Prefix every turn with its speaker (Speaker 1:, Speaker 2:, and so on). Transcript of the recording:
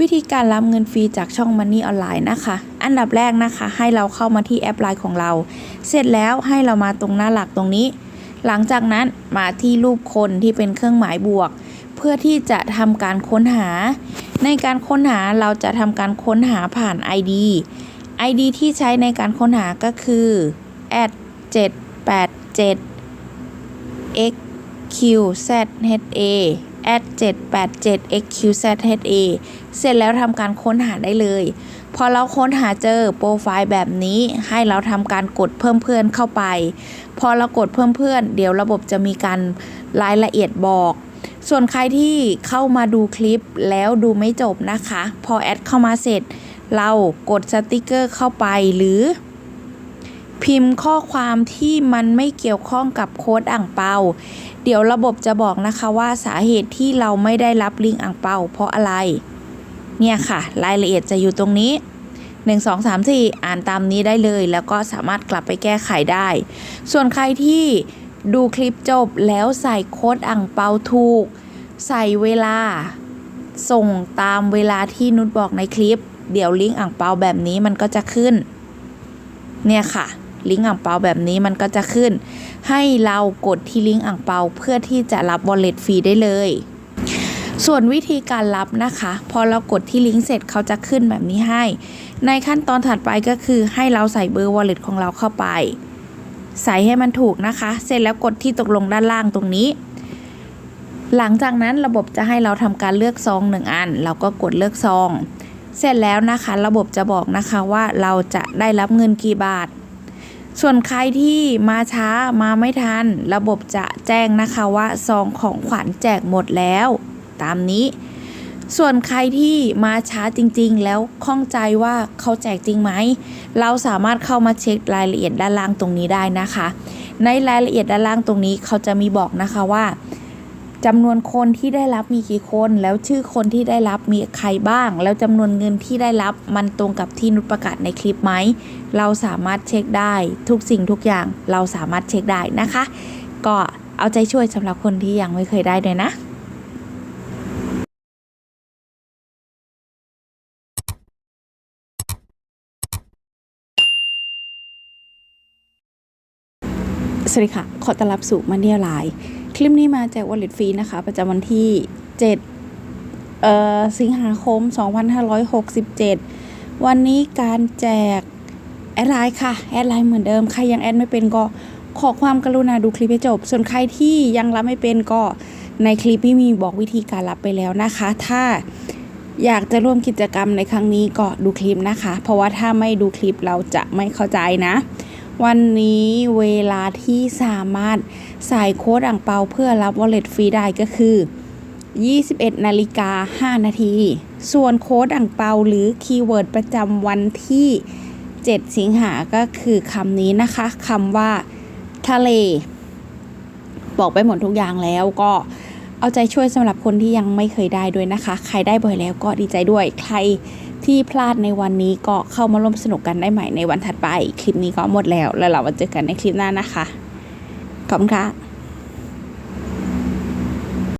Speaker 1: วิธีการรับเงินฟรีจากช่อง Money Online นะคะ อันดับแรกนะคะ ให้เราเข้ามาที่แอปไลน์ของเรา เสร็จแล้วให้เรามาตรงหน้าหลักตรงนี้ หลังจากนั้นมาที่รูปคนที่เป็นเครื่องหมายบวก เพื่อที่จะทำการค้นหา ในการค้นหาเราจะทำการค้นหาผ่าน ID ID ที่ใช้ในการค้นหาก็คือ7 8 7 x q z h a @787xqzha เสร็จแล้วทำการค้นหาได้เลย พอเราค้นหาเจอโปรไฟล์แบบนี้ให้เราทำการกดเพิ่มเพื่อนเข้าไป พอเรากดเพิ่มเพื่อน เดี๋ยวระบบจะมีการรายละเอียดบอกส่วนใครที่เข้ามาดูคลิปแล้วดูไม่จบนะคะ พอแอดเข้ามาเสร็จ เรากดสติกเกอร์เข้าไปหรือ พิมพ์ข้อความที่มันไม่เกี่ยวข้องกับโค้ดอ่างเปา เดี๋ยวระบบจะบอกนะคะว่าสาเหตุที่เราไม่ได้รับลิงก์อ่างเปาเพราะอะไร เนี่ยค่ะ รายละเอียดจะอยู่ตรงนี้ 1 2 3 4 อ่านตามนี้ได้เลย แล้วก็สามารถกลับไปแก้ไขได้ ส่วนใครที่ดูคลิปจบแล้วใส่โค้ดอ่างเปาถูก ใส่เวลา ส่งตามเวลาที่นุชบอกในคลิป เดี๋ยวลิงก์อ่างเปาแบบนี้มันก็จะขึ้น เนี่ยค่ะ ลิงก์อ่างเปาแบบนี้มันก็จะขึ้น ให้เรากดที่ลิงก์อ่างเปาเพื่อที่จะรับ wallet ฟรีได้เลย ส่วนวิธีการรับนะคะ พอเรากดที่ลิงก์เสร็จเขาจะขึ้นแบบนี้ให้ ในขั้นตอนถัดไปก็คือให้เราใส่เบอร์ wallet ของเราเข้าไป ใส่ให้มันถูกนะคะ เสร็จแล้วกดที่ตกลงด้านล่างตรงนี้หลังจากนั้นระบบจะให้เราทำการเลือกซองหนึ่งอัน เราก็กดเลือกซอง เสร็จแล้วนะคะ ระบบจะบอกนะคะว่าเราจะได้รับเงินกี่บาท ส่วนใครที่มาช้ามาไม่ทัน ระบบจะแจ้งนะคะว่าซองของขวัญแจกหมดแล้ว ตามนี้ ส่วนใครที่มาช้าจริง ๆ แล้วข้องใจว่าเขาแจกจริงไหม เราสามารถเข้ามาเช็ครายละเอียดด้านล่างตรงนี้ได้นะคะ ในรายละเอียดด้านล่างตรงนี้เขาจะมีบอกนะคะว่า จำนวนคนที่ได้รับมีกี่คน แล้วชื่อคนที่ได้รับมีใครบ้าง แล้วจำนวนเงินที่ได้รับมันตรงกับที่นุชประกาศในคลิปไหม เราสามารถเช็คได้ทุกสิ่งทุกอย่างเราสามารถเช็คได้นะคะ ก็เอาใจช่วยสำหรับคนที่ยังไม่เคยได้ด้วยนะสวัสดีค่ะ ขอต้อนรับสู่มันเดียไลน์ ลิปนี้มาแจกวอลเล็ตฟรีนะคะ ประจำวันที่ 7 เอ่อ สิงหาคม 2567 วันนี้การแจกแอดไลน์ค่ะ แอดไลน์เหมือนเดิม ใครยังแอดไม่เป็นก็ขอความกรุณาดูคลิปให้จบ ส่วนใครที่ยังรับไม่เป็นก็ในคลิปที่มีบอกวิธีการรับไปแล้วนะคะ ถ้าอยากจะร่วมกิจกรรมในครั้งนี้ก็ดูคลิปนะคะ เพราะว่าถ้าไม่ดูคลิปเราจะไม่เข้าใจนะ วันนี้เวลาที่สามารถใส่โค้ดอ่างเปาเพื่อรับ wallet ฟรีได้ก็คือ 21นาฬิกา5นาที ส่วนโค้ดอ่างเปาหรือคีย์เวิร์ดประจำวันที่ 7 สิงหาก็คือคำนี้นะคะคำว่า ทะเล บอกไปหมดทุกอย่างแล้วก็ เอาใจช่วยสำหรับคนที่ยังไม่เคยได้ด้วยนะคะ ใครได้บ่อยแล้วก็ดีใจด้วย ใครที่พลาดในวันนี้ก็เข้ามาร่วมสนุกกันได้ใหม่ในวันถัดไป คลิปนี้ก็หมดแล้ว แล้วเรามาเจอกันในคลิปหน้านะคะ ขอบคุณค่ะ